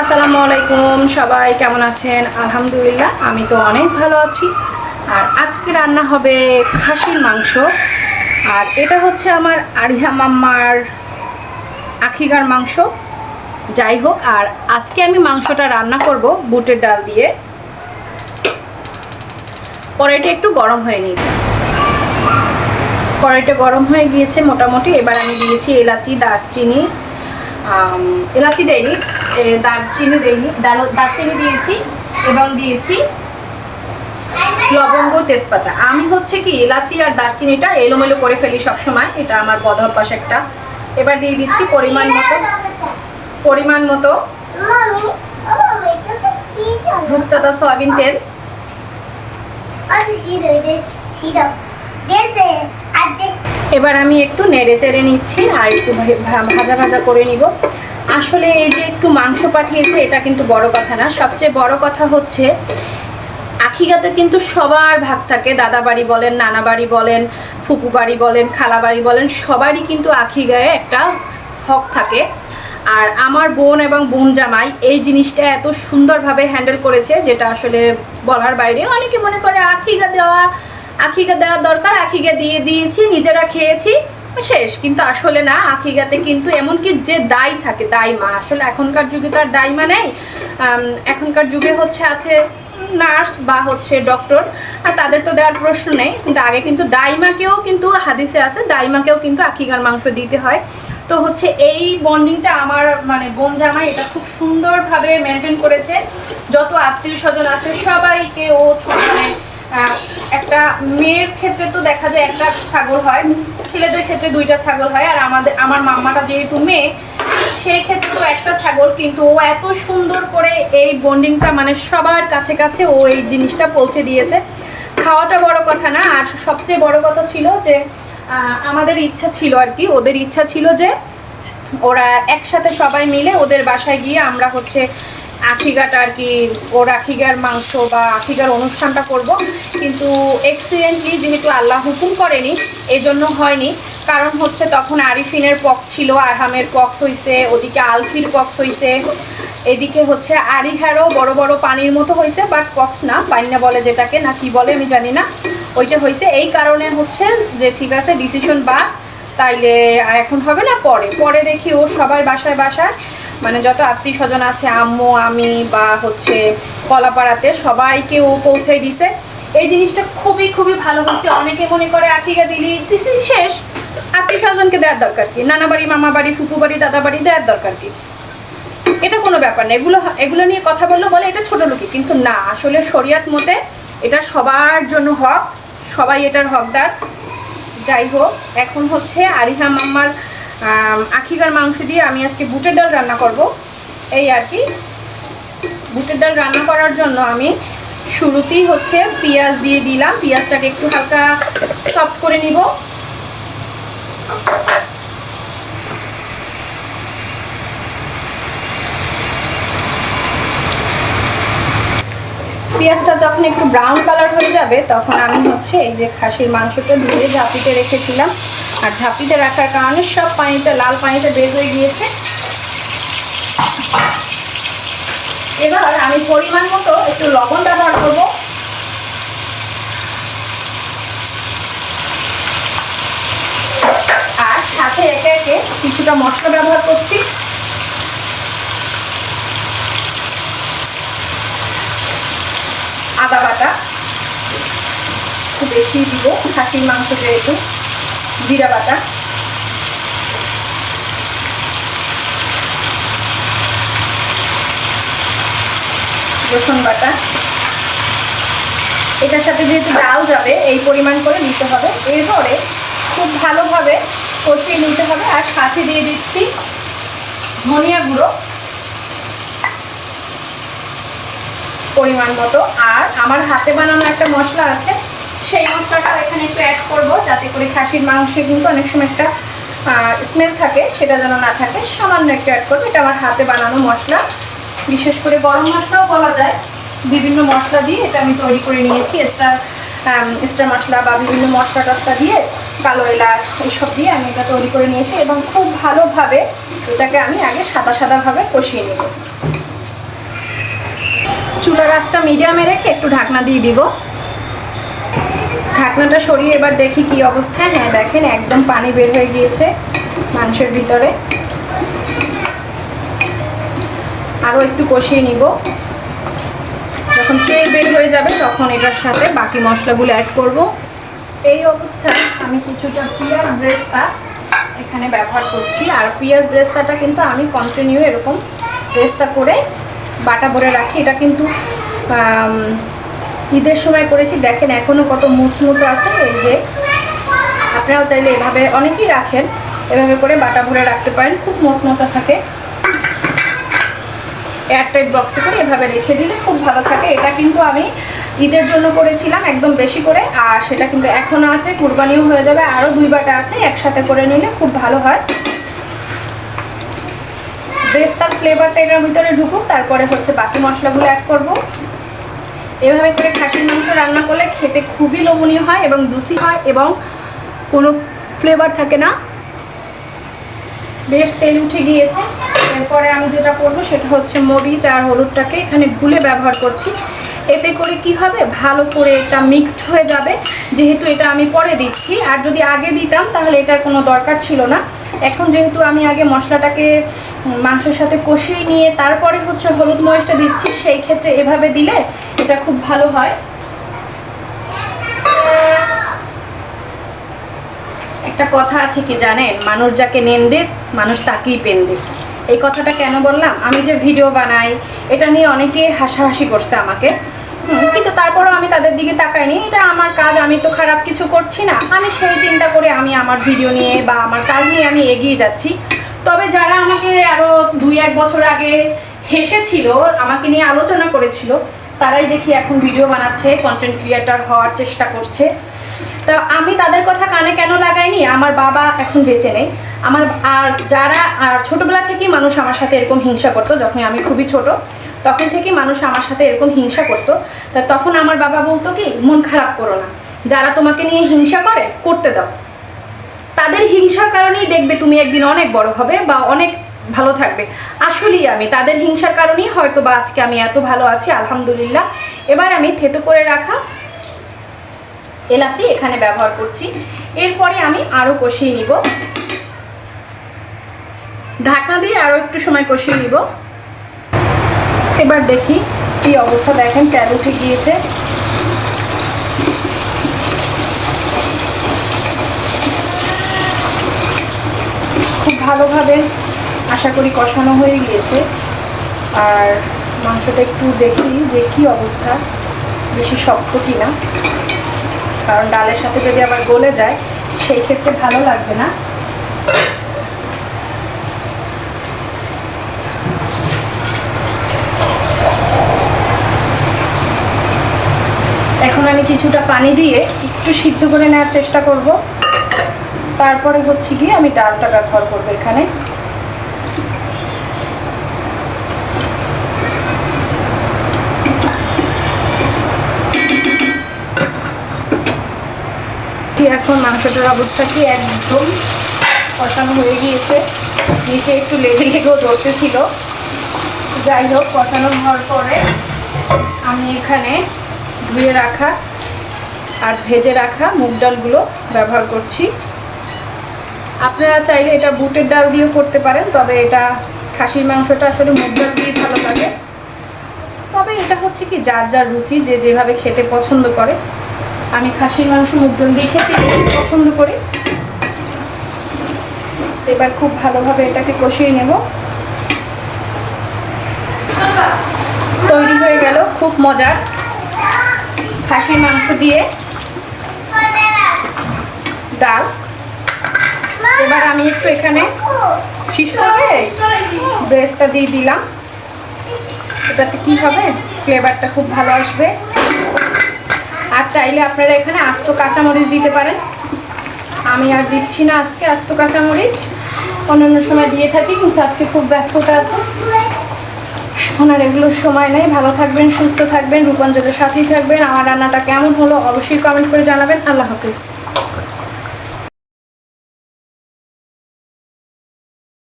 আসসালামু আলাইকুম, সবাই কেমন আছেন? আলহামদুলিল্লাহ, আমি তো অনেক ভালো আছি। আর আজকে রান্না হবে খাসির মাংস। আর এটা হচ্ছে আমার আরিহা মাম্মার আখিগার মাংস। যাই হোক, আর আজকে আমি মাংসটা রান্না করব বুটের ডাল দিয়ে। কড়াইটা একটু গরম হয়ে নিই কড়াইটা গরম হয়ে গিয়েছে মোটামুটি। এবার আমি দিয়েছি এলাচি, দারচিনি এলাচি দেয়নি দারচিনি দেয়নি দারচিনি দিয়েছি এবং দিয়েছি লবঙ্গ তেজপাতা। আমি হচ্ছে কি, এলাচি আর দারচিনিটা এলোমেলো করে ফেলি সবসময়, এটা আমার বদ অভ্যাস একটা। এবার দিয়ে দিচ্ছি পরিমাণ মতো পরিমাণ মতো. রূপচাঁদা সয়াবিন তেল। এবার আমি একটু নেড়ে চেড়ে নিচ্ছি আর একটু ভাজা ভাজা করে নিব। আসলে এই যে একটু মাংস পাঠিয়েছে, এটা কিন্তু বড় কথা না। সবচেয়ে বড় কথা হচ্ছে আখিগাতে কিন্তু সবার ভাগ থাকে। দাদা বাড়ি বলেন নানা বাড়ি বলেন ফুপু বাড়ি বলেন খালা বাড়ি বলেন, সবারই কিন্তু আখিগায়ে একটা হক থাকে। আর আমার বোন এবং বোন জামাই এই জিনিসটা এত সুন্দরভাবে হ্যান্ডেল করেছে, যেটা আসলে বলার বাইরে। অনেকে মনে করে আখিগা দেওয়া আখিগা দেওয়ার দরকার আখিগা দিয়ে দিয়েছি, নিজেরা খেয়েছি। শেষ, কিন্তু আসলে না আখিগাতে কিন্তু এমনকি যে দায় থাকে, দাইমা, আসলে এখনকার যুগে তো আর দাইমা নেই। এখনকার যুগে হচ্ছে আছে নার্স বা হচ্ছে ডক্টর, আর তাদের তো দেওয়ার প্রশ্ন নেই, কিন্তু আগে কিন্তু দাইমাকেও কিন্তু হাদিসে আছে, দাইমাকেও কিন্তু আখিগার মাংস দিতে হয়। তো হচ্ছে এই বন্ডিংটা আমার মানে বোন জামাই এটা খুব সুন্দরভাবে মেনটেন করেছে। যত আত্মীয় স্বজন আছে, সবাইকে ও ছোট মানে একটা মেয়ের ক্ষেত্রে তো দেখা যায় একটা ছাগল হয়, ছেলেদের ক্ষেত্রে দুইটা ছাগল হয়, আর আমাদের, আমার মাম্মাটা যেহেতু মেয়ে, সেই ক্ষেত্রে তো একটা ছাগল, কিন্তু ও এত সুন্দর করে এই বন্ডিংটা মানে সবার কাছে কাছে ও এই জিনিসটা পৌঁছে দিয়েছে। খাওয়াটা বড় কথা না, আর সবচেয়ে বড় কথা ছিল যে আমাদের ইচ্ছা ছিল আর কি, ওদের ইচ্ছা ছিল যে, ওরা একসাথে সবাই মিলে ওদের বাসায় গিয়ে আমরা হচ্ছে আখিগাটা আর কি, ওর আখিগার মাংস বা আখিগার অনুষ্ঠানটা করব। কিন্তু এক্সিডেন্টলি যেহেতু আল্লাহ হুকুম করেনি এই জন্য হয়নি। কারণ হচ্ছে তখন আরিফিনের পক্স ছিল, আরহামের পক্স হইছে, ওদিকে আলফির পক্স হইছে। এদিকে হচ্ছে আরিহারও বড় বড় পানির মতো হয়েছে বাট পক্স না পাইনা বলে যেটাকে, না কি বলে আমি জানি না। ওইটা হয়েছে এই কারণে হচ্ছে যে ঠিক আছে ডিসিশন বা তাইলে এখন হবে না পরে। পরে দেখি ও সবার বাসায় বাসায় মানে যত আত্মীয় স্বজন আছে, আম্মু, আমি বা হচ্ছে কলাপাড়াতে সবাইকে ও পৌঁছে দিছে। এই জিনিসটা খুবই খুবই ভালো হয়েছে। অনেকে মনে করে আখিকা দিলি শেষ। আত্মীয় স্বজনকে দেওয়ার দরকার কি? নানা বাড়ি, মামা বাড়ি ফুপু বাড়ি, দাদা বাড়ি দেওয়ার দরকার কি? এটা কোনো ব্যাপার না। এগুলো এগুলো নিয়ে কথা বলল বলে এটা ছোট লোকি কিন্তু না, আসলে শরিয়াত মতে এটা সবার জন্য হক। সবাই এটার হকদার। যাই হোক, এখন হচ্ছে আরিহা মাম্মার আম, আখিকার মাংস দিয়ে আমি আজকে বুটের ডাল রান্না করব। এই আর কি। বুটের ডাল রান্না করার জন্য আমি শুরুতেই হচ্ছে পেঁয়াজ দিয়ে দিলাম। পেঁয়াজটাকে একটু হালকা সফট করে নিব। পেঁয়াজটা যখন একটু ব্রাউন কালার হয়ে যাবে তখন আমি হচ্ছে এই যে খাসির মাংসটা ধুয়ে ঝাঁপিতে রেখেছিলাম। আর ঝাঁপিতে রাখার কারণে সব পানিটা, লাল পানিটা বের হয়ে গিয়েছে। এবার আমি পরিমাণ মতো একটু লবণ ব্যবহার করব। আর সাথে একে একে কিছুটা মশলা ব্যবহার করছি। আদা বাটা। খুব বেশি দিব, খাসির মাংস যেহেতু। জিরা বাটা। রসুন বাটা। এটার সাথে যেহেতু ডাল যাবে, এই পরিমাণ করে নিতে হবে। এরপরে খুব ভালোভাবে কষিয়ে নিতে হবে। আর সাথে দিয়ে দিচ্ছি ধনিয়া গুঁড়ো। পরিমাণ মতো। আর আমার হাতে বানানো একটা মশলা আছে সেই মশলাটা এখানে একটু অ্যাড করব, যাতে করে খাসির মাংসে কিন্তু অনেক সময় একটা স্মেল থাকে, সেটা যেন না থাকে। সামান্য একটু অ্যাড করব, এটা আমার হাতে বানানো মশলা। বিশেষ করে গরম মশলাও বলা যায়। বিভিন্ন মশলা দিয়ে এটা আমি তৈরি করে নিয়েছি এক্সট্রা এক্সট্রা মশলা বা বিভিন্ন মশলা টশলা দিয়ে, কালো এলাচ এইসব দিয়ে আমি এটা তৈরি করে নিয়েছি এবং খুব ভালোভাবে এটাকে আমি আগে সাদা সাদাভাবে কষিয়ে নেব। চুলা গাছটা মিডিয়ামে রেখে একটু ঢাকনা দিয়ে দিব। ঢাকনাটা সরিয়ে এবার দেখি কি অবস্থা। হ্যাঁ দেখেন, একদম পানি বের হয়ে গিয়েছে মাংসের ভিতরে। আরও একটু কষিয়ে নিব। যখন তেল বের হয়ে যাবে, তখন এটার সাথে বাকি মশলাগুলো অ্যাড করব। এই অবস্থায় আমি কিছুটা পেঁয়াজ ব্রেস্তা এখানে ব্যবহার করছি। আর পেঁয়াজ ব্রেস্তাটা কিন্তু আমি কন্টিনিউ এরকম ব্রেস্তা করে বাটা ভরে রাখি। এটা কিন্তু ঈদের সময় করেছি। দেখেন এখনও কত মুচমুচে আছে। এই যে, আপনারাও চাইলে এভাবে অনেকেই রাখেন। এভাবে করে বাটা ভরে রাখতে পারেন। খুব মচমচা থাকে। এয়ারটাইট বক্সে করে এভাবে রেখে দিলে খুব ভালো থাকে। এটা কিন্তু আমি ঈদের জন্য করেছিলাম, একদম বেশি করে। আর সেটা কিন্তু এখনও আছে, কুরবানিও হয়ে যাবে। আরও দুই বাটা আছে, একসাথে করে নিলে খুব ভালো হয়। ব্রেস্তার ফ্লেভারটা এটার ভিতরে ঢুকুক। তারপরে হচ্ছে বাকি মশলাগুলো অ্যাড করব। এভাবে করে খাসির মাংস রান্না করলে খেতে খুবই লোভনীয় হয় এবং জুসি হয় এবং কোনো ফ্লেভার থাকে না। বেশ তেল উঠে গিয়েছে। এরপরে আমি যেটা করব সেটা হচ্ছে মরিচ আর হলুদটাকে এখানে গুলে ব্যবহার করছি। এতে করে কি হবে? ভালো করে এটা মিক্সড হয়ে যাবে। যেহেতু এটা আমি পরে দিচ্ছি। আর যদি আগে দিতাম, তাহলে এটার কোনো দরকার ছিল না। এখন যেহেতু আমি আগে মশলাটাকে মাংসের সাথে কষিয়ে নিয়ে তারপরে হচ্ছে হলুদ মরিচটা দিচ্ছি, সেই ক্ষেত্রে এভাবে দিলে এটা খুব ভালো হয়। একটা কথা আছে কি জানেন? মানুষ যাকে নেন দেব মানুষ তাকেই পেন দেব এই কথাটা কেন বললাম? আমি যে ভিডিও বানাই, এটা নিয়ে অনেকে হাসাহাসি করছে আমাকে। কিন্তু তারপরও আমি তাদের দিকে তাকাইনি। এটা আমার কাজ, আমি তো খারাপ কিছু করছি না। আমি সেই চিন্তা করে আমি আমার ভিডিও নিয়ে বা আমার কাজ নিয়ে আমি এগিয়ে যাচ্ছি। তবে যারা আমাকে আরও দুই এক বছর আগে হেসেছিল, আমাকে নিয়ে আলোচনা করেছিল, তারাই দেখি এখন ভিডিও বানাচ্ছে কন্টেন্ট ক্রিয়েটার হওয়ার চেষ্টা করছে। তা আমি তাদের কথা কানে কেন লাগাইনি? আমার বাবা এখন বেঁচে নেই। আমার আর যারা, আর ছোটবেলা থেকেই মানুষ আমার সাথে এরকম হিংসা করতো, যখন আমি খুবই ছোট। তখন থেকেই মানুষ আমার সাথে এরকম হিংসা করতো। তা তখন আমার বাবা বলতো কি, মন খারাপ করো না। যারা তোমাকে নিয়ে হিংসা করে, করতে দাও। তাদের হিংসার কারণেই দেখবে তুমি একদিন অনেক বড় হবে বা অনেক ভালো থাকবে। আসলেই আমি, তাদের হিংসার কারণেই হয়তো বা আজকে আমি এত ভালো আছি, আলহামদুলিল্লাহ। এবার আমি থেতো করে রাখা এলাচি এখানে ব্যবহার করছি। এরপরে আমি আরও কষিয়ে নিব। ঢাকনা দিয়ে আরও একটু সময় কষিয়ে নিব। এবার দেখি কি অবস্থা দেখেন তেল উঠে গিয়েছে। খুব ভালোভাবে আশা করি কষানো হয়ে গিয়েছে। আর মাংসটা একটু দেখি যে কি অবস্থা, বেশি শক্ত কিনা। কারণ ডালের সাথে যদি আবার গলে যায়, সেই ক্ষেত্রে ভালো লাগবে না। এখন আমি কিছুটা পানি দিয়ে একটু সিদ্ধ করে নেওয়ার চেষ্টা করব। তারপরে হচ্ছে গিয়ে আমি ডালটা ব্যবহার করব এখানে। এখন মাংসটার অবস্থা কি একদম কষানো হয়ে গিয়েছে। নিচে একটু লেগে লেগেও ধরতেছিল যাই হোক, কষানো হওয়ার পরে আমি এখানে ধুয়ে রাখা আর ভেজে রাখা মুগ ডালগুলো ব্যবহার করছি। আপনারা চাইলে এটা বুটের ডাল দিয়েও করতে পারেন, তবে এটা খাসির মাংসটা আসলে মুগ ডাল দিয়ে ভালো লাগে। তবে এটা হচ্ছে কি, যার যার রুচি, যে যেভাবে খেতে পছন্দ করে। আমি খাসির মাংস, মুগ ডাল দিয়ে খেতে পছন্দ করি। এবার খুব ভালোভাবে এটাকে কষিয়ে নেব। তৈরি হয়ে গেল খুব মজার খাসির মাংস দিয়ে ডাল। এবার আমি একটু এখানে ব্রেসটা দিয়ে দিলাম। এটাতে কি হবে? ফ্লেভারটা খুব ভালো আসবে। আর চাইলে আপনারা এখানে আস্ত কাঁচামরিচ দিতে পারেন। আমি আর দিচ্ছি না আজকে আস্ত কাঁচামরিচ। অন্যান্য সময় দিয়ে থাকি, কিন্তু আজকে খুব ব্যস্ততা আছে। এখন আর এগুলোর সময় নেই। ভালো থাকবেন, সুস্থ থাকবেন রূপাঞ্জলের সাথেই থাকবেন। আমার রান্নাটা কেমন হলো অবশ্যই কমেন্ট করে জানাবেন। আল্লাহ হাফিজ।